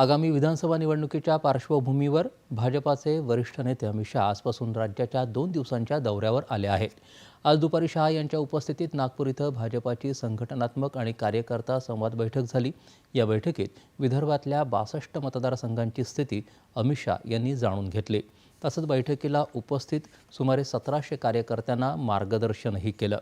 आगामी विधानसभा निवडणुकीच्या पार्श्वभूमीवर भाजपाचे वरिष्ठ नेते अमित शहा आजपासून राज्याच्या दोन दिवसांच्या दौऱ्यावर आले आहेत. आज दुपारी शहा यांच्या उपस्थितीत नागपूर इथं भाजपाची संघटनात्मक आणि कार्यकर्ता संवाद बैठक झाली. या बैठकीत विदर्भातल्या बासष्ट मतदारसंघांची स्थिती अमित शहा यांनी जाणून घेतली. तसंच बैठकीला उपस्थित सुमारे सतराशे कार्यकर्त्यांना मार्गदर्शनही केलं.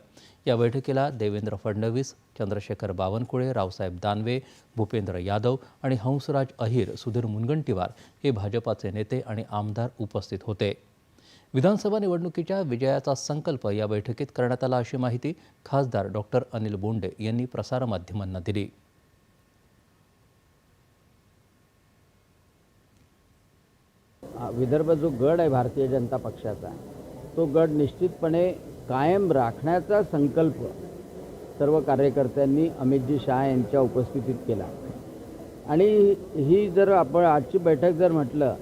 या बैठकीला देवेंद्र फडणवीस चंद्रशेखर बावनकुळे रावसाहेब दानवे भूपेंद्र यादव आणि हंसराज अहिर सुधीर मुनगंटीवार हे भाजपाचे नेते आणि आमदार उपस्थित होते. विधानसभा निवडणुकीच्या विजयाचा संकल्प या बैठकीत करण्यात आला अशी माहिती खासदार डॉक्टर अनिल बोंडे यांनी प्रसारमाध्यमांना दिली. विदर्भ जो गड आहे भारतीय जनता पक्षाचा तो गड निश्चितपणे कायम राखण्याचा संकल्प सर्व कार्यकर्त्यांनी अमितजी शहा यांच्या उपस्थितीत केला. आणि ही जर आपण आजची बैठक जर म्हटलं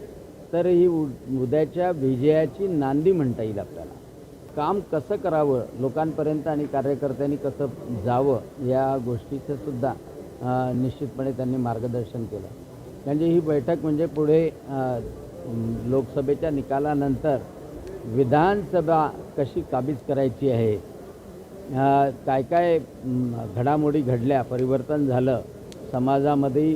तर ही उद्याच्या विजयाची नांदी म्हणता येईल आपल्याला. काम कसं करावं लोकांपर्यंत आणि कार्यकर्त्यांनी कसं जावं या गोष्टीचं सुद्धा निश्चितपणे त्यांनी मार्गदर्शन केलं. म्हणजे ही बैठक म्हणजे पुढे लोकसभेच्या निकालानंतर विधानसभा कशी काबीज करायची आहे? काय काय घडामोडी घडल्या परिवर्तन झालं समाजामध्ये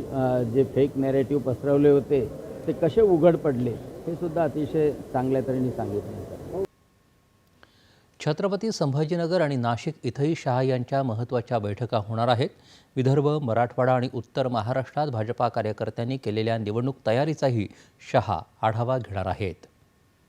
जे फेक नॅरेटिव्ह पसरवले होते ते कसे उघड पडले हे सुद्धा अतिशय चांगल्या तऱ्हेने सांगितलं होतं छत्रपती संभाजीनगर आणि नाशिक इथंही शहा यांच्या महत्त्वाच्या बैठका होणार आहेत. विदर्भ मराठवाडा आणि उत्तर महाराष्ट्रात भाजपा कार्यकर्त्यांनी केलेल्या निवडणूक तयारीचाही शहा आढावा घेणार आहेत.